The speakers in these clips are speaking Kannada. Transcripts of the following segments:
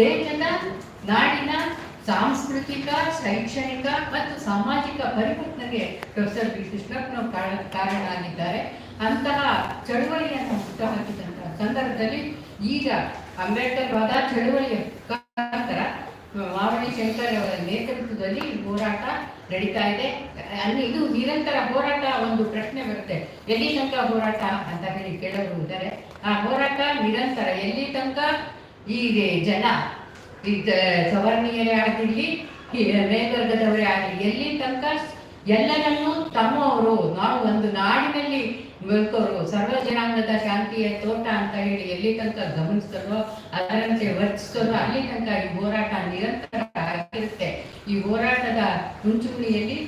ದೇಶದ ನಾಡಿನ, ಸಾಂಸ್ಕೃತಿಕ, ಶೈಕ್ಷಣಿಕ ಮತ್ತು ಸಾಮಾಜಿಕ ಪರಿವರ್ತನೆಗೆ ಪ್ರೊಫೆಸರ್ ಬಿ ಕೃಷ್ಣಪ್ಪನವರು ಕಾರಣ ಆಗಿದ್ದಾರೆ ಅಂತಹ ಚಳುವಳಿಯನ್ನು ಹುಟ್ಟುಹಾಕಿದಂತಹ ಸಂದರ್ಭದಲ್ಲಿ ಈಗ ಅಂಬೇಡ್ಕರ್ವಾದ ಚಳುವಳಿಯ ಮುಖಾಂತರ ಮಾವಳಿ ಶಂಕರ್ ಅವರ ನೇತೃತ್ವದಲ್ಲಿ ಹೋರಾಟ ನಡೀತಾ ಇದೆ. ಅಲ್ಲಿ ಇದು ನಿರಂತರ ಹೋರಾಟ ಒಂದು ಪ್ರಶ್ನೆ ಬರುತ್ತೆ. ಎಲ್ಲಿ ತನಕ ಹೋರಾಟ ಅಂತ ಹೇಳಿ ಕೇಳೋರು ಇದ್ದಾರೆ ಆ ಹೋರಾಟ ನಿರಂತರ ಎಲ್ಲಿ ತನಕ ಈ ಜನ ಸವರ್ಣೀಯರೇ ಆಗಿರ್ಲಿ ಮೇಲ್ವರ್ಗದವರೇ ಆಗಲಿ ಎಲ್ಲಿ ತನಕ ಎಲ್ಲರನ್ನೂ ತಮ್ಮವರು, ನಾವು ಒಂದು ನಾಡಿನಲ್ಲಿ ಬೆಳ್ಕೋರು ಸರ್ವ ಜನಾಂಗದ ಶಾಂತಿಯ ತೋಟ ಅಂತ ಹೇಳಿ ಎಲ್ಲಿ ತನಕ ಗಮನಿಸ್ತಾರೋ, ಅದರಂತೆ ವರ್ತಿಸ್ತಾರೋ, ಅಲ್ಲಿ ತನಕ ಈ ಹೋರಾಟ ನಿರಂತರ ಆಗಿರುತ್ತೆ. ಈ ಹೋರಾಟದ ಮುಂಚೂಣಿಯಲ್ಲಿ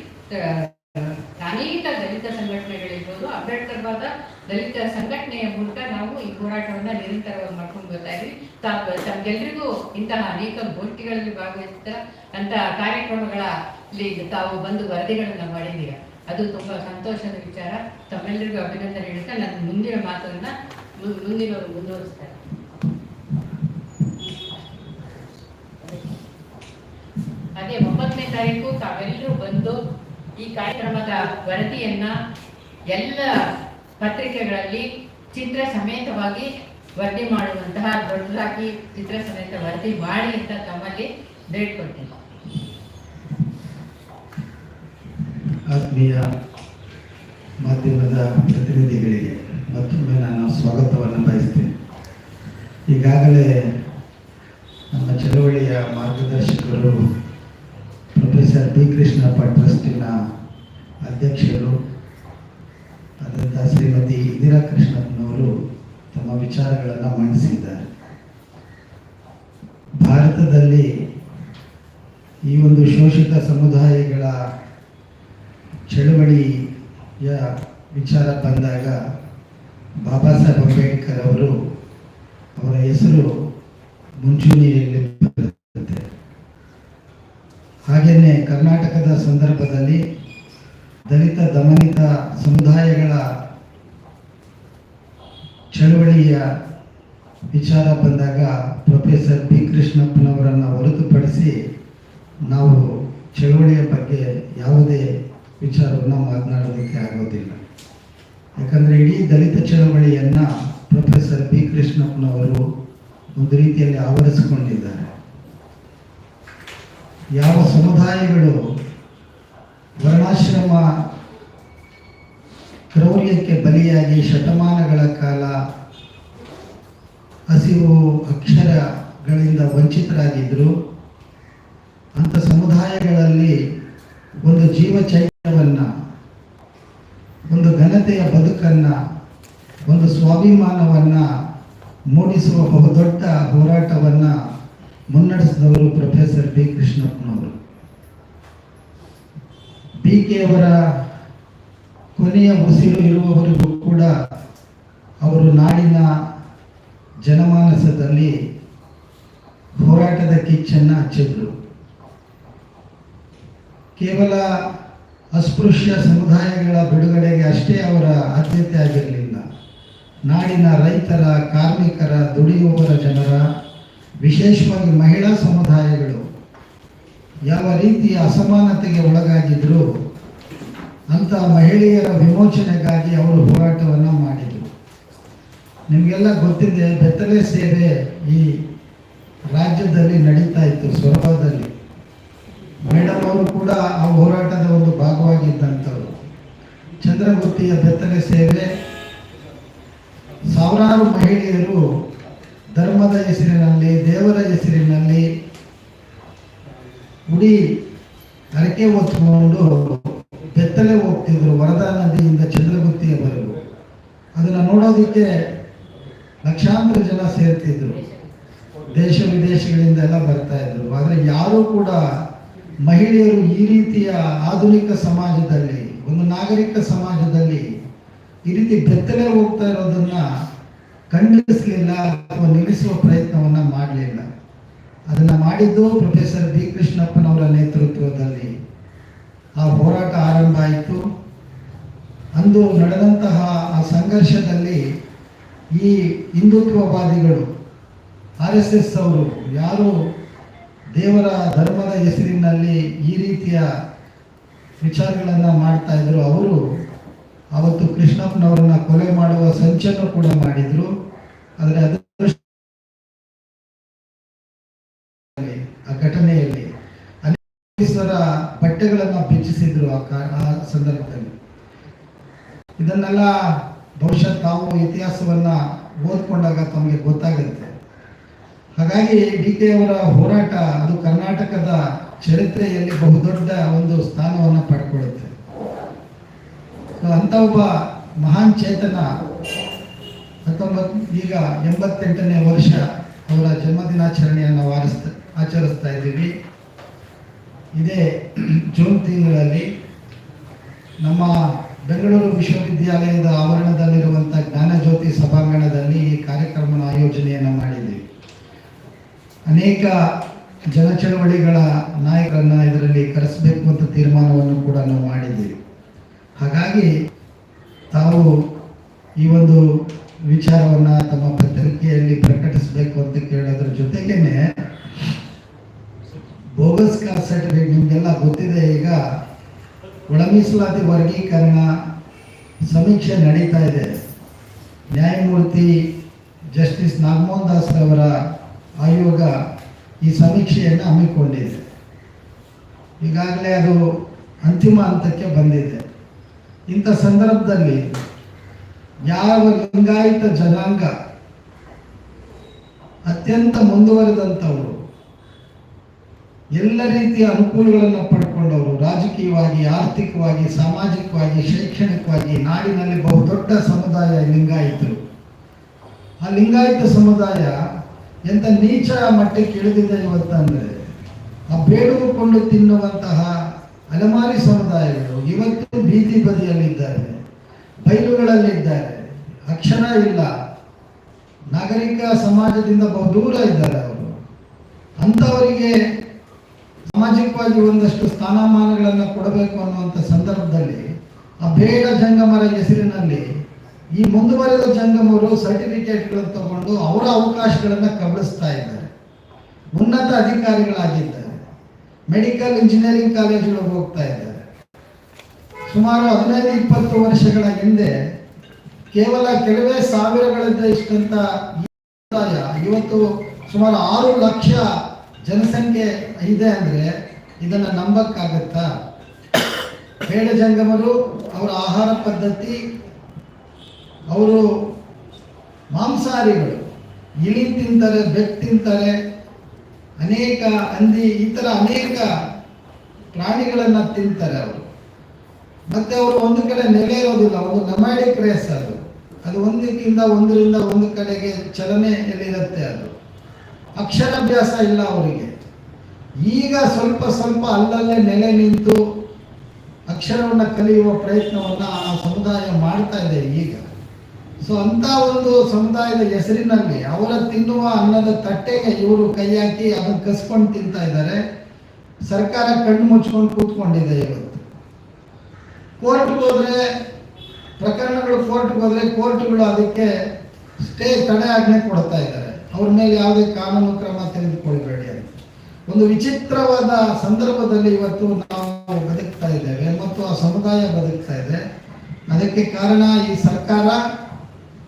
ಅನೇಕ ದಲಿತ ಸಂಘಟನೆಗಳಿರ್ಬೋದು, ಅಂಬೇಡ್ಕರ್ ವಾದ ದಲಿತ ಸಂಘಟನೆಯ ಮೂಲಕ ನಾವು ಈ ಹೋರಾಟವನ್ನ ನಿರಂತರವಾಗಿ ಮಾಡ್ಕೊಂಡು ಬರ್ತಾ ಇದ್ವಿ. ತಮ್ಗೆಲ್ರಿಗೂ ಇಂತಹ ಅನೇಕ ಗೋಷ್ಠಿಗಳಲ್ಲಿ ಭಾಗವಹಿಸಿದ ಅಂತ ಕಾರ್ಯಕ್ರಮಗಳಲ್ಲಿ ತಾವು ಬಂದು ವರದಿಗಳನ್ನ ಮಾಡಿದ್ದೀರಾ? ಅದು ತುಂಬಾ ಸಂತೋಷದ ವಿಚಾರ. ತಮ್ಮೆಲ್ಲರಿಗೂ ಅಭಿನಂದನೆ ಹೇಳುತ್ತಾ ನನ್ನ ಮುಂದಿನ ಮಾತನ್ನ ಮುಂದಿನವರು ಮುಂದುವರಿಸ್ತಾರೆ ಅದೇ ಒಂಬತ್ತನೇ ತಾರೀಕು ತಾವೆಲ್ಲರೂ ಬಂದು ಈ ಕಾರ್ಯಕ್ರಮದ ವರದಿಯನ್ನ ಎಲ್ಲ ಪತ್ರಿಕೆಗಳಲ್ಲಿ ಚಿತ್ರ ಸಮೇತವಾಗಿ ವರದಿ ಮಾಡುವಂತಹ ದೊಡ್ಡದಾಗಿ ಚಿತ್ರ ಸಮೇತ ವರದಿ ಮಾಡಿ ಅಂತ ತಮ್ಮಲ್ಲಿ ಬೇಡ್ಕೊಳ್ತೇನೆ ಆತ್ಮೀಯ ಮಾಧ್ಯಮದ ಪ್ರತಿನಿಧಿಗಳಿಗೆ ಮತ್ತೊಮ್ಮೆ ನಾನು ಸ್ವಾಗತವನ್ನು ಬಯಸ್ತೇನೆ. ಈಗಾಗಲೇ ನಮ್ಮ ಚಳವಳಿಯ ಮಾರ್ಗದರ್ಶಕರು ಪ್ರೊಫೆಸರ್ ಡಿ ಕೃಷ್ಣಪ್ಪ ಟ್ರಸ್ಟಿನ ಅಧ್ಯಕ್ಷರು ಅದರಿಂದ ಶ್ರೀಮತಿ ಇಂದಿರಾ ಕೃಷ್ಣಪ್ಪನವರು ತಮ್ಮ ವಿಚಾರಗಳನ್ನು ಮಂಡಿಸಿದ್ದಾರೆ. ಭಾರತದಲ್ಲಿ ಈ ಒಂದು ಶೋಷಿತ ಸಮುದಾಯಗಳ ಚಳುವಳಿಯ ವಿಚಾರ ಬಂದಾಗ ಬಾಬಾ ಸಾಹೇಬ್ ಅಂಬೇಡ್ಕರ್ ಅವರು ಅವರ ಹೆಸರು ಮುಂಚೂಣಿಯಲ್ಲಿ ಹಾಗೆಯೇ ಕರ್ನಾಟಕದ ಸಂದರ್ಭದಲ್ಲಿ ದಲಿತ ದಮನಿತ ಸಮುದಾಯಗಳ ಚಳವಳಿಯ ವಿಚಾರ ಬಂದಾಗ ಪ್ರೊಫೆಸರ್ ಬಿ ಕೃಷ್ಣಪ್ಪನವರನ್ನು ಹೊರತುಪಡಿಸಿ ನಾವು ಚಳವಳಿಯ ಬಗ್ಗೆ ಯಾವುದೇ ವಿಚಾರವನ್ನು ಮಾತನಾಡೋದಕ್ಕೆ ಆಗೋದಿಲ್ಲ. ಯಾಕಂದರೆ ಇಡೀ ದಲಿತ ಚಳವಳಿಯನ್ನು ಪ್ರೊಫೆಸರ್ ಬಿ ಕೃಷ್ಣಪ್ಪನವರು ಒಂದು ರೀತಿಯಲ್ಲಿ ಆವರಿಸಿಕೊಂಡಿದ್ದಾರೆ. ಯಾವ ಸಮುದಾಯಗಳು ವರ್ಣಾಶ್ರಮ ಕ್ರೌರ್ಯಕ್ಕೆ ಬಲಿಯಾಗಿ ಶತಮಾನಗಳ ಕಾಲ ಹಸಿವು ಅಕ್ಷರಗಳಿಂದ ವಂಚಿತರಾಗಿದ್ದರು ಅಂಥ ಸಮುದಾಯಗಳಲ್ಲಿ ಒಂದು ಜೀವ ಚೈತನ್ಯವನ್ನು ಒಂದು ಘನತೆಯ ಬದುಕನ್ನು, ಒಂದು ಸ್ವಾಭಿಮಾನವನ್ನು ಮೂಡಿಸುವ ಬಹುದೊಡ್ಡ ಹೋರಾಟವನ್ನು ಮುನ್ನಡೆಸಿದವರು ಪ್ರೊಫೆಸರ್ ಬಿ ಕೃಷ್ಣಪ್ಪನವರು. ಬಿ ಕೆ ಅವರ ಕೊನೆಯ ಉಸಿರು ಇರುವವರೆಗೂ ಕೂಡ ಅವರು ನಾಡಿನ ಜನಮಾನಸದಲ್ಲಿ ಹೋರಾಟದ ಕಿಚ್ಚನ್ನು ಹಚ್ಚಿದ್ರು. ಕೇವಲ ಅಸ್ಪೃಶ್ಯ ಸಮುದಾಯಗಳ ಬಿಡುಗಡೆಗೆ ಅಷ್ಟೇ ಅವರ ಆದ್ಯತೆ ಆಗಿರಲಿಲ್ಲ. ನಾಡಿನ ರೈತರ, ಕಾರ್ಮಿಕರ, ದುಡಿಯುವವರ ಜನರ ವಿಶೇಷವಾಗಿ ಮಹಿಳಾ ಸಮುದಾಯಗಳು ಯಾವ ರೀತಿಯ ಅಸಮಾನತೆಗೆ ಒಳಗಾಗಿದ್ರು ಅಂತ ಮಹಿಳೆಯರ ವಿಮೋಚನೆಗಾಗಿ ಅವರು ಹೋರಾಟವನ್ನು ಮಾಡಿದರು. ನಿಮಗೆಲ್ಲ ಗೊತ್ತಿದೆ, ಬೆತ್ತಲೆ ಸೇವೆ ಈ ರಾಜ್ಯದಲ್ಲಿ ನಡೀತಾ ಇತ್ತು ಸೊರಬದಲ್ಲಿ ಮೇಡಮ್ ಅವರು ಕೂಡ ಆ ಹೋರಾಟದ ಒಂದು ಭಾಗವಾಗಿದ್ದಂಥವ್ರು ಚಂದ್ರಗುತ್ತಿಯ ಬೆತ್ತಲೆ ಸೇವೆ ಸಾವಿರಾರು ಮಹಿಳೆಯರು ಧರ್ಮದ ಹೆಸರಿನಲ್ಲಿ ದೇವರ ಹೆಸರಿನಲ್ಲಿ ಉಡಿ ಹರಕೆ ಹೊತ್ಕೊಂಡು ಬೆತ್ತಲೆ ಹೋಗ್ತಿದ್ರು ವರದಾ ನದಿಯಿಂದ ಚಂದ್ರಗುತ್ತಿಯವರೆಗೂ ಅದನ್ನು ನೋಡೋದಕ್ಕೆ ಲಕ್ಷಾಂತರ ಜನ ಸೇರ್ತಿದ್ರು. ದೇಶ ವಿದೇಶಗಳಿಂದ ಎಲ್ಲ ಬರ್ತಾ ಇದ್ರು. ಆದರೆ ಯಾರೂ ಕೂಡ ಮಹಿಳೆಯರು ಈ ರೀತಿಯ ಆಧುನಿಕ ಸಮಾಜದಲ್ಲಿ, ಒಂದು ನಾಗರಿಕ ಸಮಾಜದಲ್ಲಿ ಈ ರೀತಿ ಬೆತ್ತಲೆ ಹೋಗ್ತಾ ಇರೋದನ್ನ ಖಂಡಿಸಲಿಲ್ಲ ಅಥವಾ ನಿಲ್ಲಿಸುವ ಪ್ರಯತ್ನವನ್ನ ಮಾಡಲಿಲ್ಲ. ಅದನ್ನ ಮಾಡಿದ್ದು ಪ್ರೊಫೆಸರ್ ಬಿ ಕೃಷ್ಣಪ್ಪನವರ ನೇತೃತ್ವದಲ್ಲಿ. ಆ ಹೋರಾಟ ಆರಂಭ ಆಯಿತು. ಅಂದು ನಡೆದಂತಹ ಆ ಸಂಘರ್ಷದಲ್ಲಿ ಈ ಹಿಂದುತ್ವವಾದಿಗಳು ಆರ್ ಎಸ್ ಎಸ್ ಅವರು ಯಾರು ದೇವರ ಧರ್ಮದ ಹೆಸರಿನಲ್ಲಿ ಈ ರೀತಿಯ ವಿಚಾರಗಳನ್ನು ಮಾಡ್ತಾ ಇದ್ರು, ಅವರು ಅವತ್ತು ಕೃಷ್ಣಪ್ಪನವರನ್ನ ಕೊಲೆ ಮಾಡುವ ಸಂಚನ್ನು ಕೂಡ ಮಾಡಿದ್ರು. ಆದರೆ ಅದೃಷ್ಟ ಆ ಘಟನೆಯಲ್ಲಿ ಅಲ್ಲಿ ಪೊಲೀಸರ ಬಟ್ಟೆಗಳನ್ನು ಬೆಚ್ಚಿಸಿದ್ರು ಆ ಸಂದರ್ಭದಲ್ಲಿ. ಇದನ್ನೆಲ್ಲ ಬಹುಶಃ ತಾವು ಇತಿಹಾಸವನ್ನ ಓದ್ಕೊಂಡಾಗ ತಮಗೆ ಗೊತ್ತಾಗುತ್ತೆ. ಹಾಗಾಗಿ ಡಿ ಕೆ ಅವರ ಹೋರಾಟ ಅದು ಕರ್ನಾಟಕದ ಚರಿತ್ರೆಯಲ್ಲಿ ಬಹುದೊಡ್ಡ ಒಂದು ಸ್ಥಾನವನ್ನು ಪಡ್ಕೊಳ್ಳುತ್ತೆ. ಅಂತ ಒಬ್ಬ ಮಹಾನ್ ಚೇತನ ಹತ್ತೊಂಬತ್ತು ಈಗ ಎಂಬತ್ತೆಂಟನೇ ವರ್ಷ ಅವರ ಜನ್ಮದಿನಾಚರಣೆಯನ್ನು ವಾರಿಸ್ತಾ ಆಚರಿಸ್ತಾ ಇದ್ದೀವಿ. ಇದೇ ಜೂನ್ ತಿಂಗಳಲ್ಲಿ ನಮ್ಮ ಬೆಂಗಳೂರು ವಿಶ್ವವಿದ್ಯಾಲಯದ ಆವರಣದಲ್ಲಿರುವಂಥ ಜ್ಞಾನಜ್ಯೋತಿ ಸಭಾಂಗಣದಲ್ಲಿ ಈ ಕಾರ್ಯಕ್ರಮನ ಆಯೋಜನೆಯನ್ನು ಮಾಡಿದ್ದೀವಿ. ಅನೇಕ ಜನ ಜನಚಳವಳಿಗಳ ನಾಯಕರನ್ನ ಇದರಲ್ಲಿ ಕರೆಸಬೇಕು ಅಂತ ತೀರ್ಮಾನವನ್ನು ಕೂಡ ನಾವು ಮಾಡಿದ್ದೀವಿ. ಹಾಗಾಗಿ ತಾವು ಈ ಒಂದು ವಿಚಾರವನ್ನ ತಮ್ಮ ಪತ್ರಿಕೆಯಲ್ಲಿ ಪ್ರಕಟಿಸಬೇಕು ಅಂತ ಕೇಳೋದ್ರ ಜೊತೆಗೇನೆ ಬೋಗಸ್ ಕಾಸ್ಟ್ ಸರ್ಟಿಫಿಕೇಟ್ ನಿಮಗೆಲ್ಲ ಗೊತ್ತಿದೆ ಈಗ ಒಳ ಮೀಸಲಾತಿ ವರ್ಗೀಕರಣ ಸಮೀಕ್ಷೆ ನಡೀತಾ ಇದೆ. ನ್ಯಾಯಮೂರ್ತಿ ಜಸ್ಟಿಸ್ ನಾಗಮೋಹನ್ ದಾಸ್ ಅವರ ಆಯೋಗ ಈ ಸಮೀಕ್ಷೆಯನ್ನು ಹಮ್ಮಿಕೊಂಡಿದೆ. ಈಗಾಗಲೇ ಅದು ಅಂತಿಮ ಹಂತಕ್ಕೆ ಬಂದಿದೆ. ಇಂಥ ಸಂದರ್ಭದಲ್ಲಿ ಯಾವ ಲಿಂಗಾಯತ ಜನಾಂಗ ಅತ್ಯಂತ ಮುಂದುವರೆದಂಥವರು ಎಲ್ಲ ರೀತಿಯ ಅನುಕೂಲಗಳನ್ನು ಪಡ್ಕೊಂಡವರು ರಾಜಕೀಯವಾಗಿ, ಆರ್ಥಿಕವಾಗಿ, ಸಾಮಾಜಿಕವಾಗಿ, ಶೈಕ್ಷಣಿಕವಾಗಿ ನಾಡಿನಲ್ಲಿ ಬಹುದೊಡ್ಡ ಸಮುದಾಯ ಲಿಂಗಾಯಿತರು. ಆ ಲಿಂಗಾಯತ ಸಮುದಾಯ ಎಂತ ನೀಚ ಮಟ್ಟಕ್ಕೆ ಇಳಿದಿದೆ ಇವತ್ತಂದರೆ, ಆ ಬೇಡುಕೊಂಡು ತಿನ್ನುವಂತಹ ಅಲೆಮಾರಿ ಸಮುದಾಯಗಳು ಇವತ್ತು ಬೀದಿ ಬದಿಯಲ್ಲಿದ್ದಾರೆ. ಬಯಲುಗಳಲ್ಲಿದ್ದಾರೆ ಅಕ್ಷರ ಇಲ್ಲ. ನಾಗರಿಕ ಸಮಾಜದಿಂದ ಬಹುದೂರ ಇದ್ದಾರೆ ಅವರು. ಅಂಥವರಿಗೆ ಸಾಮಾಜಿಕವಾಗಿ ಒಂದಷ್ಟು ಸ್ಥಾನಮಾನಗಳನ್ನು ಕೊಡಬೇಕು ಅನ್ನುವಂಥ ಸಂದರ್ಭದಲ್ಲಿ ಆ ಬೇಡ ಜಂಗಮರ ಹೆಸರಿನಲ್ಲಿ ಈ ಮುಂದುವರೆದ ಜಂಗಮರು ಸರ್ಟಿಫಿಕೇಟ್ಗಳನ್ನು ತಗೊಂಡು ಅವರ ಅವಕಾಶಗಳನ್ನು ಕಬಳಿಸ್ತಾ ಇದ್ದಾರೆ. ಉನ್ನತ ಅಧಿಕಾರಿಗಳಾಗಿದ್ದಾರೆ. ಮೆಡಿಕಲ್ ಇಂಜಿನಿಯರಿಂಗ್ ಕಾಲೇಜುಗಳಿಗೆ ಹೋಗ್ತಾ ಇದ್ದಾರೆ. ಸುಮಾರು ಹದಿನೈದು ಇಪ್ಪತ್ತು ವರ್ಷಗಳ ಹಿಂದೆ ಕೇವಲ ಕೆಲವೇ ಸಾವಿರಗಳಿಂದ ಇಷ್ಟಂತ ಇವತ್ತು ಸುಮಾರು ಆರು ಲಕ್ಷ ಜನಸಂಖ್ಯೆ ಇದೆ ಅಂದ್ರೆ ಇದನ್ನ ನಂಬಕ್ಕಾಗತ್ತಾ? ಬೇಡ ಜಂಗಮರು, ಅವರ ಆಹಾರ ಪದ್ಧತಿ, ಅವರು ಮಾಂಸಾಹಾರಿಗಳು, ಇಲಿ ತಿಂತಾರೆ, ಬೆಕ್ಕು ತಿಂತಾರೆ, ಅನೇಕ ಹಂದಿ, ಈ ಥರ ಅನೇಕ ಪ್ರಾಣಿಗಳನ್ನು ತಿಂತಾರೆ ಅವರು. ಮತ್ತೆ ಅವರು ಒಂದು ಕಡೆ ನೆಲೆ ಇರೋದಿಲ್ಲ, ಒಂದು ನಮ್ಯಾಡಿಕ್ ರೇಸ್ ಅದು. ಅದು ಒಂದಕ್ಕಿಂತ ಒಂದರಿಂದ ಒಂದು ಕಡೆಗೆ ಚಲನೆಯಲ್ಲಿರುತ್ತೆ ಅದು. ಅಕ್ಷರಾಭ್ಯಾಸ ಇಲ್ಲ ಅವರಿಗೆ. ಈಗ ಸ್ವಲ್ಪ ಸ್ವಲ್ಪ ಅಲ್ಲಲ್ಲೇ ನೆಲೆ ನಿಂತು ಅಕ್ಷರವನ್ನು ಕಲಿಯುವ ಪ್ರಯತ್ನವನ್ನು ಆ ಸಮುದಾಯ ಮಾಡ್ತಾ ಇದೆ ಈಗ. ಸೊ ಅಂತ ಒಂದು ಸಮುದಾಯದ ಹೆಸರಿನಲ್ಲಿ ಅವರ ತಿನ್ನುವ ಅನ್ನದ ತಟ್ಟೆಗೆ ಇವರು ಕೈ ಹಾಕಿ ಅದನ್ನು ಕಸ್ಕೊಂಡು ತಿಂತಾ ಇದ್ದಾರೆ. ಸರ್ಕಾರ ಕಣ್ಣು ಮುಚ್ಕೊಂಡು ಕೂತ್ಕೊಂಡಿದೆ ಇವತ್ತು. ಕೋರ್ಟ್ಗೆ ಹೋದ್ರೆ, ಪ್ರಕರಣಗಳು ಕೋರ್ಟ್ಗೆ ಹೋದ್ರೆ ಕೋರ್ಟ್ಗಳು ಅದಕ್ಕೆ ಸ್ಟೇ ತಡೆ ಆಜ್ಞೆ ಕೊಡ್ತಾ ಇದ್ದಾರೆ. ಅವ್ರ ಮೇಲೆ ಯಾವುದೇ ಕಾನೂನು ಕ್ರಮ ತೆಗೆದುಕೊಳ್ಬೇಡಿ ಅಂತ. ಒಂದು ವಿಚಿತ್ರವಾದ ಸಂದರ್ಭದಲ್ಲಿ ಇವತ್ತು ನಾವು ಬದುಕ್ತಾ ಇದ್ದೇವೆ ಮತ್ತು ಆ ಸಮುದಾಯ ಬದುಕ್ತಾ ಇದೆ. ಅದಕ್ಕೆ ಕಾರಣ ಈ ಸರ್ಕಾರ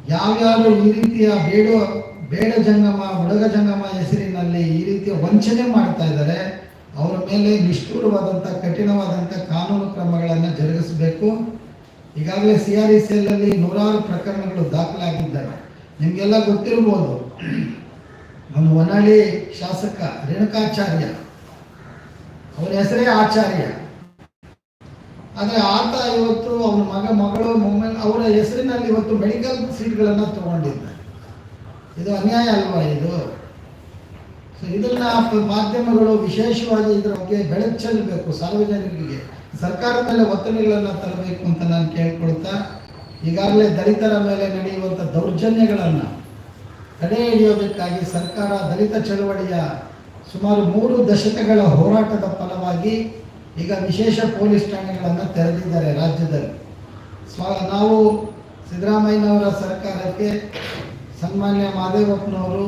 ಯಾವ್ಯಾರು ಈ ರೀತಿಯ ಬೇಡ ಬೇಡ ಜಂಗಮ ಹುಡುಗ ಜಂಗಮ ಹೆಸರಿನಲ್ಲಿ ಈ ರೀತಿಯ ವಂಚನೆ ಮಾಡ್ತಾ ಇದ್ದಾರೆ. ಅವರ ಮೇಲೆ ನಿಷ್ಠುರವಾದಂಥ, ಕಠಿಣವಾದಂಥ ಕಾನೂನು ಕ್ರಮಗಳನ್ನು ಜರುಗಿಸಬೇಕು. ಈಗಾಗಲೇ ಸಿ ಆರ್ ಇ ಅಲ್ಲಿ ನೂರಾರು ಪ್ರಕರಣಗಳು ದಾಖಲಾಗಿದ್ದಾವೆ. ನಿಮಗೆಲ್ಲ ಗೊತ್ತಿರ್ಬೋದು. ನಮ್ಮ ಹೊನ್ನಾಳಿ ಶಾಸಕ ರೇಣುಕಾಚಾರ್ಯ, ಅವರ ಹೆಸರೇ ಆಚಾರ್ಯ. ಆದರೆ ಆತ ಇವತ್ತು ಅವನ ಮಗ, ಮಗಳು ಮೊಮ್ಮನ್ ಅವರ ಹೆಸರಿನಲ್ಲಿ ಇವತ್ತು ಮೆಡಿಕಲ್ ಸೀಟ್ಗಳನ್ನು ತಗೊಂಡಿದ್ದಾರೆ. ಇದು ಅನ್ಯಾಯ ಅಲ್ವಾ ಇದು? ಸೊ ಇದನ್ನ ಮಾಧ್ಯಮಗಳು ವಿಶೇಷವಾಗಿ ಇದರ ಬಗ್ಗೆ ಬೆಳಚಲ್ಬೇಕು ಸಾರ್ವಜನಿಕರಿಗೆ. ಸರ್ಕಾರದ ಮೇಲೆ ಒತ್ತಡಗಳನ್ನು ತರಬೇಕು ಅಂತ ನಾನು ಕೇಳ್ಕೊಳ್ತಾ ಈಗಾಗಲೇ ದಲಿತರ ಮೇಲೆ ನಡೆಯುವಂಥ ದೌರ್ಜನ್ಯಗಳನ್ನು ತಡೆ ಹಿಡಿಯೋದಕ್ಕಾಗಿ ಸರ್ಕಾರ ದಲಿತ ಚಳವಳಿಯ ಸುಮಾರು ಮೂರು ದಶಕಗಳ ಹೋರಾಟದ ಫಲವಾಗಿ ಈಗ ವಿಶೇಷ ಪೊಲೀಸ್ ಠಾಣೆಗಳನ್ನು ತೆರೆದಿದ್ದಾರೆ ರಾಜ್ಯದಲ್ಲಿ. ಸ್ವ ನಾವು ಸಿದ್ದರಾಮಯ್ಯನವರ ಸರ್ಕಾರಕ್ಕೆ ಸನ್ಮಾನ್ಯ ಮಾದೇವಪ್ಪನವರು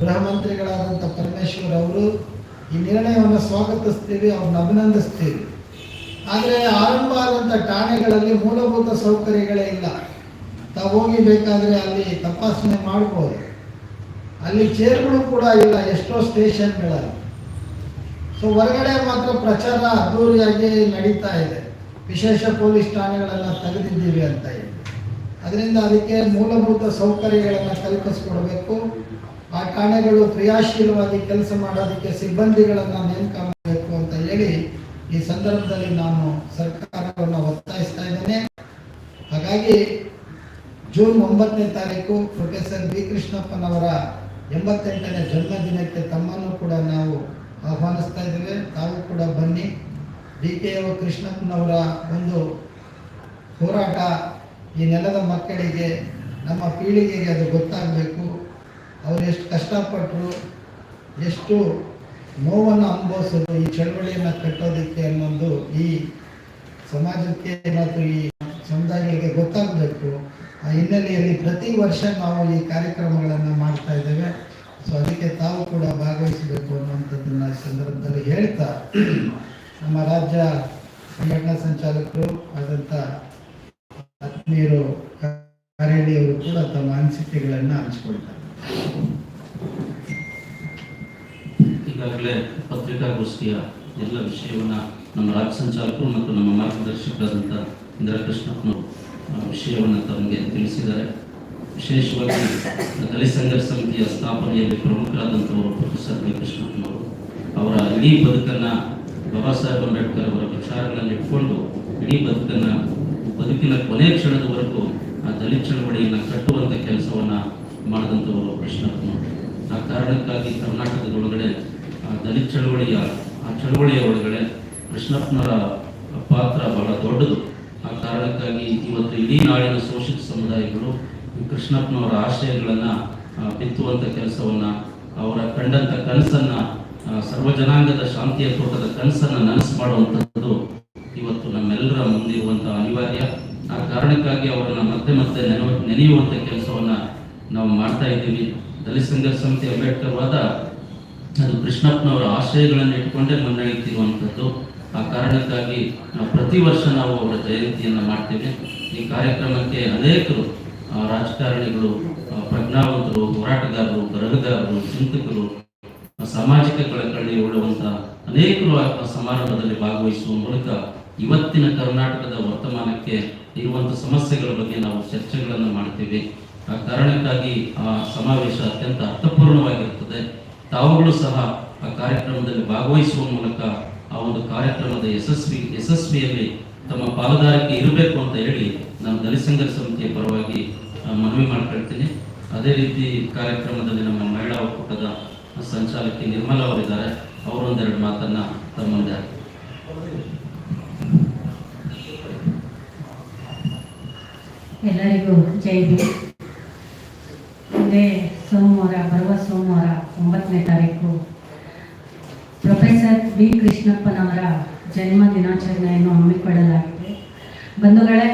ಗೃಹ ಮಂತ್ರಿಗಳಾದಂಥ ಪರಮೇಶ್ವರ್ ಅವರು ಈ ನಿರ್ಣಯವನ್ನು ಸ್ವಾಗತಿಸ್ತೀವಿ, ಅವ್ರನ್ನ ಅಭಿನಂದಿಸ್ತೀವಿ. ಆದರೆ ಆರಂಭ ಆದಂಥ ಠಾಣೆಗಳಲ್ಲಿ ಮೂಲಭೂತ ಸೌಕರ್ಯಗಳೇ ಇಲ್ಲ. ತಾವು ಹೋಗಿ ಬೇಕಾದರೆ ಅಲ್ಲಿ ತಪಾಸಣೆ ಮಾಡ್ಬೋದು. ಅಲ್ಲಿ ಚೇರ್ಗಳು ಕೂಡ ಇಲ್ಲ, ಎಷ್ಟೋ ಸ್ಟೇಷನ್ಗಳಲ್ಲಿ. ಸೊ ಹೊರಗಡೆ ಮಾತ್ರ ಪ್ರಚಾರ ಅದ್ದೂರಿಯಾಗಿ ನಡೀತಾ ಇದೆ. ವಿಶೇಷ ಪೊಲೀಸ್ ಠಾಣೆಗಳನ್ನು ತೆಗೆದಿದ್ದೀವಿ ಅಂತ ಹೇಳಿ. ಅದರಿಂದ ಅದಕ್ಕೆ ಮೂಲಭೂತ ಸೌಕರ್ಯಗಳನ್ನು ಕಲ್ಪಿಸ್ಕೊಡ್ಬೇಕು ಆ ಠಾಣೆಗಳು ಕ್ರಿಯಾಶೀಲವಾಗಿ ಕೆಲಸ ಮಾಡೋದಕ್ಕೆ ಸಿಬ್ಬಂದಿಗಳನ್ನು ನೇಮಕ ಮಾಡಬೇಕು ಅಂತ ಹೇಳಿ ಈ ಸಂದರ್ಭದಲ್ಲಿ ನಾನು ಸರ್ಕಾರವನ್ನು ಒತ್ತಾಯಿಸ್ತಾ ಇದ್ದೇನೆ. ಹಾಗಾಗಿ ಜೂನ್ ಒಂಬತ್ತನೇ ತಾರೀಕು ಪ್ರೊಫೆಸರ್ ಬಿ ಕೃಷ್ಣಪ್ಪನವರ ಎಂಬತ್ತೆಂಟನೇ ಜನ್ಮದಿನಕ್ಕೆ ತಮ್ಮನ್ನು ಕೂಡ ನಾವು ಆಹ್ವಾನಿಸ್ತಾ ಇದ್ದೇವೆ. ತಾವು ಕೂಡ ಬನ್ನಿ. ಡಿ ಕೆ ಒ ಕೃಷ್ಣಪ್ಪನವರ ಒಂದು ಹೋರಾಟ ಈ ನೆಲದ ಮಕ್ಕಳಿಗೆ, ನಮ್ಮ ಪೀಳಿಗೆಗೆ ಅದು ಗೊತ್ತಾಗಬೇಕು. ಅವರು ಎಷ್ಟು ಕಷ್ಟಪಟ್ಟರು ಎಷ್ಟು ನೋವನ್ನು ಅನುಭವಿಸೋದು ಈ ಚಳವಳಿಯನ್ನು ಕಟ್ಟೋದಕ್ಕೆ ಅನ್ನೋದು ಈ ಸಮಾಜಕ್ಕೆ ಮತ್ತು ಈ ಸಮುದಾಯಗಳಿಗೆ ಗೊತ್ತಾಗಬೇಕು. ಆ ಹಿನ್ನೆಲೆಯಲ್ಲಿ ಪ್ರತಿ ವರ್ಷ ನಾವು ಈ ಕಾರ್ಯಕ್ರಮಗಳನ್ನು ಮಾಡ್ತಾ ಇದ್ದೇವೆ. ಸೊ ಅದಕ್ಕೆ ತಾವು ಕೂಡ ಭಾಗವಹಿಸಬೇಕು ಅನ್ನುವಂಥದ್ದನ್ನ ಸಂದರ್ಭದಲ್ಲಿ ಹೇಳ್ತಾ, ನಮ್ಮ ರಾಜ್ಯ ಸಂಘಟನಾ ಸಂಚಾಲಕರು ಆದಂಥ ಆತ್ಮೀಯರು ಕಾರೇಳಿಯವರು ಕೂಡ ತಮ್ಮ ಅನಿಸಿಕೆಗಳನ್ನು ಹಂಚಿಕೊಳ್ತಾರೆ. ಈಗಾಗಲೇ ಪತ್ರಿಕಾಗೋಷ್ಠಿಯ ಎಲ್ಲ ವಿಷಯವನ್ನು ನಮ್ಮ ರಾಜ್ಯ ಸಂಚಾಲಕರು ಮತ್ತು ನಮ್ಮ ಮಾರ್ಗದರ್ಶಕರಾದಂಥ ಆ ವಿಷಯವನ್ನು ತಮಗೆ ತಿಳಿಸಿದ್ದಾರೆ. ವಿಶೇಷವಾಗಿ ದಲಿತ ಸಂಘರ್ಷ ಸಮಿತಿಯ ಸ್ಥಾಪನೆಯಲ್ಲಿ ಪ್ರಮುಖರಾದಂಥವರು ಪ್ರೊಫೆಸರ್ ಬಿ ಕೃಷ್ಣಪ್ಪನವರು ಅವರ ಇಡೀ ಬದುಕನ್ನು ಬಾಬಾ ಸಾಹೇಬ್ ಅಂಬೇಡ್ಕರ್ ಅವರ ವಿಚಾರಗಳನ್ನು ಇಟ್ಕೊಂಡು ಇಡೀ ಬದುಕನ್ನು ಬದುಕಿನ ಕೊನೆಯ ಕ್ಷಣದವರೆಗೂ ಆ ದಲಿತ ಚಳವಳಿಯನ್ನು ಕಟ್ಟುವಂಥ ಕೆಲಸವನ್ನು ಮಾಡಿದಂಥವರು ಕೃಷ್ಣಪ್ಪನವರು ಆ ಕಾರಣಕ್ಕಾಗಿ ಕರ್ನಾಟಕದೊಳಗಡೆ ದಲಿತ ಚಳವಳಿಯ, ಆ ಚಳವಳಿಯ ಒಳಗಡೆ ಕೃಷ್ಣಪ್ಪನವರ ಪಾತ್ರ ಬಹಳ ದೊಡ್ಡದು. ಆ ಕಾರಣಕ್ಕಾಗಿ ಇವತ್ತು ಇಡೀ ನಾಡಿನ ಶೋಷಿತ ಸಮುದಾಯಗಳು ಕೃಷ್ಣಪ್ಪನವರ ಆಶಯಗಳನ್ನು ಬಿತ್ತುವಂಥ ಕೆಲಸವನ್ನು, ಅವರ ಕಂಡಂಥ ಕನಸನ್ನು ಸರ್ವ ಜನಾಂಗದ ಶಾಂತಿಯ ತೋಟದ ಕನಸನ್ನು ನನಸು ಮಾಡುವಂಥದ್ದು ಇವತ್ತು ನಮ್ಮೆಲ್ಲರ ಮುಂದಿರುವಂಥ ಅನಿವಾರ್ಯ. ಆ ಕಾರಣಕ್ಕಾಗಿ ಅವರನ್ನು ಮತ್ತೆ ಮತ್ತೆ ನೆನೆಯುವಂಥ ಕೆಲಸವನ್ನು ನಾವು ಮಾಡ್ತಾ ಇದ್ದೀವಿ. ದಲಿತ ಸಂಘರ್ಷ ಸಮಿತಿ ಅಂಬೇಡ್ಕರ್ ವಾದ ಅದು ಕೃಷ್ಣಪ್ಪನವರ ಆಶಯಗಳನ್ನು ಇಟ್ಕೊಂಡೇ ಮುನ್ನಡೆಯುತ್ತಿರುವಂಥದ್ದು ಆ ಕಾರಣಕ್ಕಾಗಿ ನಾವು ಪ್ರತಿ ವರ್ಷ ನಾವು ಅವರ ಜಯಂತಿಯನ್ನು ಮಾಡ್ತೇವೆ. ಈ ಕಾರ್ಯಕ್ರಮಕ್ಕೆ ಅನೇಕರು ರಾಜಕಾರಣಿಗಳು ಪ್ರಜ್ಞಾವಂತರು, ಹೋರಾಟಗಾರರು, ಬರಹಗಾರರು, ಚಿಂತಕರು ಸಾಮಾಜಿಕ ಕಳಕಳಿ ಉಳ್ಳುವಂತ ಅನೇಕರು ಆ ಸಮಾರಂಭದಲ್ಲಿ ಭಾಗವಹಿಸುವ ಮೂಲಕ ಇವತ್ತಿನ ಕರ್ನಾಟಕದ ವರ್ತಮಾನಕ್ಕೆ ಇರುವಂತ ಸಮಸ್ಯೆಗಳ ಬಗ್ಗೆ ನಾವು ಚರ್ಚೆಗಳನ್ನು ಮಾಡ್ತೇವೆ. ಆ ಕಾರಣಕ್ಕಾಗಿ ಆ ಸಮಾವೇಶ ಅತ್ಯಂತ ಅರ್ಥಪೂರ್ಣವಾಗಿರುತ್ತದೆ. ತಾವುಗಳು ಸಹ ಆ ಕಾರ್ಯಕ್ರಮದಲ್ಲಿ ಭಾಗವಹಿಸುವ ಮೂಲಕ ಆ ಒಂದು ಕಾರ್ಯಕ್ರಮದ ಯಶಸ್ವಿ, ಯಶಸ್ವಿಯಲ್ಲಿ ತಮ್ಮ ಪಾಲುದಾರಿಕೆ ಇರಬೇಕು ಅಂತ ಹೇಳಿ ನಾನು ದಲಿತ ಸಮಿತಿಯ ಪರವಾಗಿ ಮನವಿ ಮಾಡ್ಕೊಳ್ತೀನಿ ಅದೇ ರೀತಿ ಕಾರ್ಯಕ್ರಮದಲ್ಲಿ ನಮ್ಮ ಮಹಿಳಾ ಒಕ್ಕೂಟದ ಸಂಚಾಲಕಿ ನಿರ್ಮಲಾ ಅವರಿದ್ದಾರೆ. ಅವರೊಂದೆರಡು ಮಾತನ್ನ ತಮ್ಮ ಎಲ್ಲರಿಗೂ ಜೈ ಭೀಮ್. ಒಂಬತ್ತನೇ ತಾರೀಕು. ಪ್ರೊಫೆಸರ್ ಬಿ ಕೃಷ್ಣಪ್ಪನವರ ಜನ್ಮ ದಿನಾಚರಣೆಯನ್ನು ಹಮ್ಮಿಕೊಳ್ಳಲಾಗಿದೆ. ಬಂಧುಗಳೇ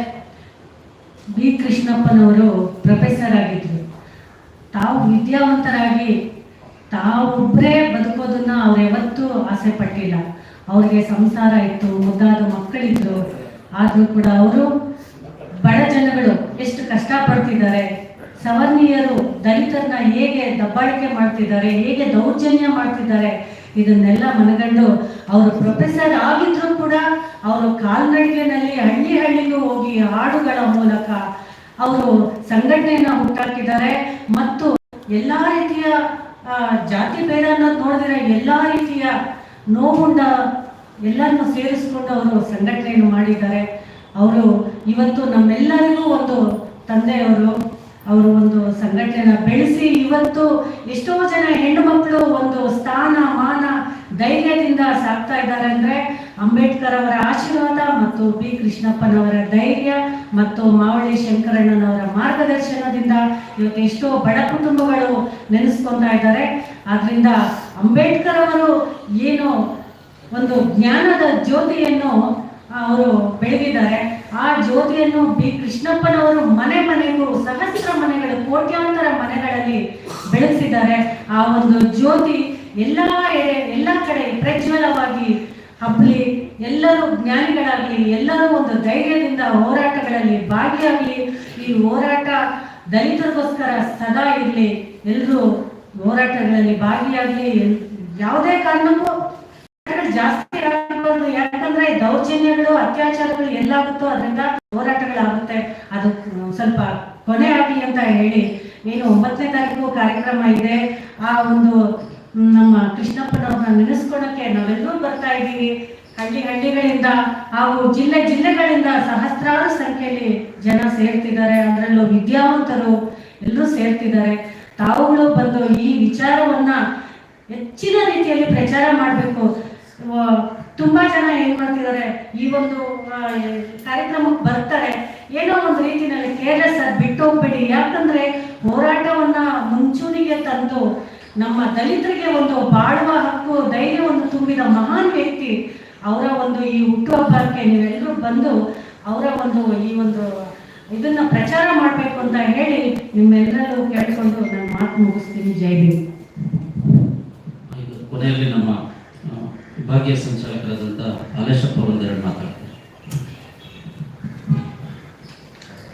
ಬಿ ಕೃಷ್ಣಪ್ಪನವರು ಪ್ರೊಫೆಸರ್ ಆಗಿದ್ರು. ತಾವು ವಿದ್ಯಾವಂತರಾಗಿ ತಾವೊಬ್ಬರೇ ಬದುಕೋದನ್ನ ಅವ್ರು ಯಾವತ್ತೂ ಆಸೆ ಪಟ್ಟಿಲ್ಲ. ಅವ್ರಿಗೆ ಸಂಸಾರ ಇತ್ತು, ಮುದ್ದಾದ ಮಕ್ಕಳಿದ್ರು. ಆದರೂ ಕೂಡ ಅವರು ಬಡ ಜನಗಳು, ಎಷ್ಟು ಕಷ್ಟಪಡ್ತಿದ್ದಾರೆ. ಸವರ್ಣೀಯರು ದಲಿತರನ್ನ ಹೇಗೆ ದಬ್ಬಾಳಿಕೆ ಮಾಡ್ತಿದ್ದಾರೆ, ಹೇಗೆ ದೌರ್ಜನ್ಯ ಮಾಡ್ತಿದ್ದಾರೆ, ಇದನ್ನೆಲ್ಲ ಮನಗಂಡು ಅವರು ಪ್ರೊಫೆಸರ್ ಆಗಿದ್ರು ಕೂಡ ಅವರು ಕಾಲ್ನಡಿಗೆನಲ್ಲಿ ಹಳ್ಳಿ ಹಳ್ಳಿಗೂ ಹೋಗಿ ಹಾಡುಗಳ ಮೂಲಕ ಅವರು ಸಂಘಟನೆಯನ್ನ ಹುಟ್ಟಾಕಿದ್ದಾರೆ. ಮತ್ತು ಎಲ್ಲಾ ರೀತಿಯ ಜಾತಿ ಭೇದ ಅನ್ನೋದು ನೋಡಿದ್ರೆ ಎಲ್ಲಾ ರೀತಿಯ ನೋವುಂಡ ಎಲ್ಲರನ್ನು ಸೇರಿಸ್ಕೊಂಡು ಅವರು ಸಂಘಟನೆಯನ್ನು ಮಾಡಿದ್ದಾರೆ. ಅವರು ಇವತ್ತು ನಮ್ಮೆಲ್ಲರಿಗೂ ಒಂದು ತಂದೆಯವರು ಅವರು ಒಂದು ಸಂಘಟನೆನ ಬೆಳೆಸಿ ಇವತ್ತು ಎಷ್ಟೋ ಜನ ಹೆಣ್ಣು ಮಕ್ಕಳು ಒಂದು ಸ್ಥಾನ, ಮಾನ, ಧೈರ್ಯದಿಂದ ಸಾಕ್ತಾ ಇದ್ದಾರೆ ಅಂದ್ರೆ ಅಂಬೇಡ್ಕರ್ ಅವರ ಆಶೀರ್ವಾದ ಮತ್ತು ಬಿ ಕೃಷ್ಣಪ್ಪನವರ ಧೈರ್ಯ ಮತ್ತು ಮಾವಳಿ ಶಂಕರಣ್ಣನವರ ಮಾರ್ಗದರ್ಶನದಿಂದ ಇವತ್ತು ಎಷ್ಟೋ ಬಡ ಕುಟುಂಬಗಳು ನೆನೆಸ್ಕೊಂತಾ ಇದ್ದಾರೆ. ಆದ್ರಿಂದ ಅಂಬೇಡ್ಕರ್ ಅವರು ಏನು ಒಂದು ಜ್ಞಾನದ ಜ್ಯೋತಿಯನ್ನು ಅವರು ಬೆಳೆದಿದ್ದಾರೆ. ಆ ಜ್ಯೋತಿಯನ್ನು ಬಿ ಕೃಷ್ಣಪ್ಪನವರು ಮನೆ ಮನೆಗೂ ಆ ಒಂದು ಜ್ಯೋತಿ ಎಲ್ಲ ಎಲ್ಲ ಕಡೆ ಪ್ರಜ್ವಲವಾಗಿ ಹಬ್ಬಲಿ ಎಲ್ಲರೂ ಜ್ಞಾನಿಗಳಾಗಲಿ, ಎಲ್ಲರೂ ಒಂದು ಧೈರ್ಯದಿಂದ ಹೋರಾಟಗಳಲ್ಲಿ ಭಾಗಿಯಾಗಲಿ, ಈ ಹೋರಾಟ ದಲಿತರಿಗೋಸ್ಕರ ಸದಾ ಇರಲಿ ಎಲ್ಲರೂ ಹೋರಾಟಗಳಲ್ಲಿ ಭಾಗಿಯಾಗಲಿ ಯಾವುದೇ ಕಾರಣಕ್ಕೂ ಜಾಸ್ತಿ ಆಗಬಾರ್ದು. ಯಾಕಂದ್ರೆ ದೌರ್ಜನ್ಯಗಳು, ಅತ್ಯಾಚಾರಗಳು ಎಲ್ಲಾಗುತ್ತೋ ಅದರಿಂದ ಹೋರಾಟಗಳಾಗುತ್ತೆ. ಅದು ಸ್ವಲ್ಪ ಕೊನೆ ಆಗಲಿ ಅಂತ ಹೇಳಿ ಏನು ಒಂಬತ್ತನೇ ತಾರೀಕು ಕಾರ್ಯಕ್ರಮ ಇದೆ. ಆ ಒಂದು ನಮ್ಮ ಕೃಷ್ಣಪ್ಪನವ್ರನ್ನ ನೆನೆಸ್ಕೊಳಕ್ಕೆ ನಾವೆಲ್ಲರೂ ಬರ್ತಾ ಇದ್ದೀವಿ. ಹಳ್ಳಿ ಹಳ್ಳಿಗಳಿಂದ ಹಾಗೂ ಜಿಲ್ಲೆ ಜಿಲ್ಲೆಗಳಿಂದ ಸಹಸ್ರಾರು ಸಂಖ್ಯೆಯಲ್ಲಿ ಜನ ಸೇರ್ತಿದ್ದಾರೆ. ಅದರಲ್ಲೂ ವಿದ್ಯಾವಂತರು ಎಲ್ಲರೂ ಸೇರ್ತಿದ್ದಾರೆ. ತಾವುಗಳು ಬಂದು ಈ ವಿಚಾರವನ್ನ ಹೆಚ್ಚಿನ ರೀತಿಯಲ್ಲಿ ಪ್ರಚಾರ ಮಾಡಬೇಕು. ತುಂಬಾ ಜನ ಏನ್ ಮಾಡ್ತಿದ್ದಾರೆ, ಈ ಒಂದು ಕಾರ್ಯಕ್ರಮಕ್ಕೆ ಬರ್ತಾರೆ. ಏನೋ ಒಂದು ರೀತಿನಲ್ಲಿ ಕೇರ್ಲೆಸ್ ಆಗಿ ಬಿಟ್ಟು ಹೋಗ್ಬೇಡಿ ಯಾಕಂದ್ರೆ ಹೋರಾಟವನ್ನ ಮುಂಚೂಣಿಗೆ ತಂದು ನಮ್ಮ ದಲಿತರಿಗೆ ಒಂದು ಬಾಳುವ ಹಕ್ಕು ಧೈರ್ಯವನ್ನು ತುಂಬಿದ ಮಹಾನ್ ವ್ಯಕ್ತಿ, ಅವರ ಒಂದು ಈ ಹುಟ್ಟುಹಬ್ಬಕ್ಕೆ ನೀವೆಲ್ಲರೂ ಬಂದು ಅವರ ಒಂದು ಈ ಒಂದು ಇದನ್ನ ಪ್ರಚಾರ ಮಾಡಬೇಕು ಅಂತ ಹೇಳಿ ನಿಮ್ಮೆಲ್ಲರೂ ಕೇಳಿಕೊಂಡು ನಾನು ಮಾತು ಮುಗಿಸ್ತೀನಿ. ಜೈ ಭೀಮ್ ಕೊನೆಯಲ್ಲಿ ನಮ್ಮ ಆ, ವಿಭಾಗೀಯ ಸಂಚಾಲಕರಾದಂಥ ಹಾಲೇಶಪ್ಪ ಒಂದೆರಡು ಮಾತಾಡ್ತಾರೆ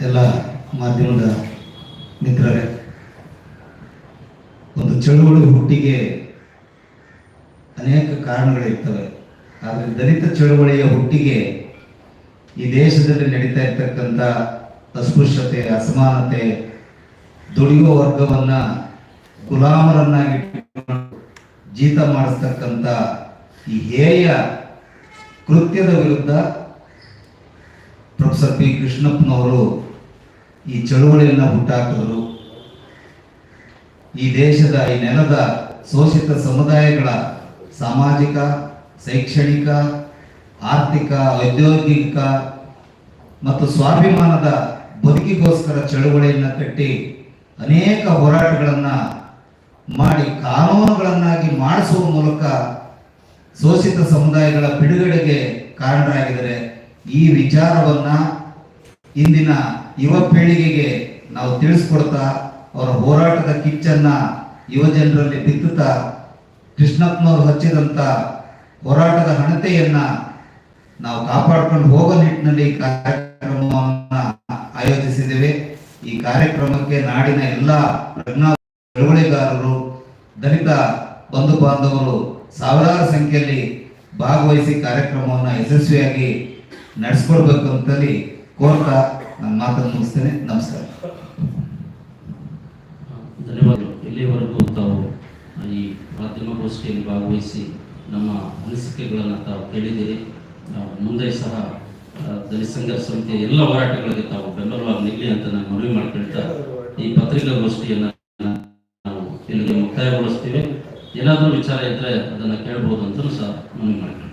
ಎಲ್ಲ ಮಾಧ್ಯಮದ ಮಿತ್ರರೇ ಒಂದು ಚಳುವಳಿ ಹುಟ್ಟಿಗೆ ಅನೇಕ ಕಾರಣಗಳಿರ್ತವೆ ಆದರೆ ದಲಿತ ಚಳುವಳಿಯ ಹುಟ್ಟಿಗೆ ಈ ದೇಶದಲ್ಲಿ ನಡೀತಾ ಇರ್ತಕ್ಕಂಥ ಅಸ್ಪೃಶ್ಯತೆ ಅಸಮಾನತೆ ದುಡಿಯುವ ವರ್ಗವನ್ನ ಗುಲಾಮರನ್ನಾಗಿ ಜೀತ ಮಾಡಿಸ್ತಕ್ಕಂಥ ಈ ಹೇಯ ಕೃತ್ಯದ ವಿರುದ್ಧ ಪ್ರೊಫೆಸರ್ ಪಿ ಕೃಷ್ಣಪ್ಪನವರು ಈ ಚಳುವಳಿಯನ್ನು ಹುಟ್ಟಾಕಿದರು. ಈ ದೇಶದ, ಈ ನೆಲದ ಶೋಷಿತ ಸಮುದಾಯಗಳ ಸಾಮಾಜಿಕ, ಶೈಕ್ಷಣಿಕ, ಆರ್ಥಿಕ, ಔದ್ಯೋಗಿಕ ಮತ್ತು ಸ್ವಾಭಿಮಾನದ ಬದುಕಿಗೋಸ್ಕರ ಚಳುವಳಿಯನ್ನು ಕಟ್ಟಿ ಅನೇಕ ಹೋರಾಟಗಳನ್ನು ಮಾಡಿ ಕಾನೂನುಗಳನ್ನಾಗಿ ಮಾಡಿಸುವ ಮೂಲಕ ಶೋಷಿತ ಸಮುದಾಯಗಳ ಬಿಡುಗಡೆಗೆ ಕಾರಣರಾಗಿದ್ದಾರೆ. ಈ ವಿಚಾರವನ್ನ ಇಂದಿನ ಯುವ ಪೀಳಿಗೆಗೆ ನಾವು ತಿಳಿಸ್ಕೊಡ್ತಾ ಅವರ ಹೋರಾಟದ ಕಿಚ್ಚನ್ನ ಯುವ ಜನರಲ್ಲಿ ಬಿತ್ತುತ್ತಾ ಕೃಷ್ಣಪ್ಪನವರು ಹಚ್ಚಿದಂತ ಹೋರಾಟದ ಹಣತೆಯನ್ನ ನಾವು ಕಾಪಾಡ್ಕೊಂಡು ಹೋಗೋ ನಿಟ್ಟಿನಲ್ಲಿ ಕಾರ್ಯಕ್ರಮವನ್ನ ಆಯೋಜಿಸಿದ್ದೇವೆ. ಈ ಕಾರ್ಯಕ್ರಮಕ್ಕೆ ನಾಡಿನ ಎಲ್ಲ ಪ್ರಜ್ಞಾ ಚಳವಳಿಗಾರರು ದಲಿತ ಬಂಧು ಬಾಂಧವರು ಸಾವಿರಾರು ಸಂಖ್ಯೆಯಲ್ಲಿ ಭಾಗವಹಿಸಿ ಕಾರ್ಯಕ್ರಮವನ್ನು ಯಶಸ್ವಿಯಾಗಿ ನಡೆಸ್ಕೊಡ್ಬೇಕು ಅಂತೇಳಿ ಕೋರ್ತಾ ನನ್ನ ಮಾತನ್ನು ಮುಗಿಸ್ತೇನೆ. ನಮಸ್ಕಾರ. ಧನ್ಯವಾದಗಳು. ಇಲ್ಲಿಯವರೆಗೂ ತಾವು ಈ ಮಾಧ್ಯಮಗೋಷ್ಠಿಯಲ್ಲಿ ಭಾಗವಹಿಸಿ ನಮ್ಮ ಅನಿಸಿಕೆಗಳನ್ನು ತಾವು ಕೇಳಿದ್ದೀರಿ. ಮುಂದೆ ಸಹ ದಲಿತ ಸಂಘರ್ಷ ಎಲ್ಲ ಹೋರಾಟಗಳಿಗೆ ತಾವು ಬೆಂಬಲವಾಗಿ ನಿಲ್ಲಿ ಅಂತ ನಾನು ಮನವಿ ಮಾಡ್ಕೊಳ್ತಾ ಈ ಪತ್ರಿಕಾಗೋಷ್ಠಿಯನ್ನು ನಾವು ಇಲ್ಲಿಗೆ ಮುಕ್ತಾಯಗೊಳಿಸ್ತೀವಿ. ಏನಾದರೂ ವಿಚಾರ ಇದ್ದರೆ ಅದನ್ನು ಕೇಳ್ಬೋದು ಅಂತಲೂ ಸಹ ಮನವಿ ಮಾಡ್ಕೊಳ್ತೀನಿ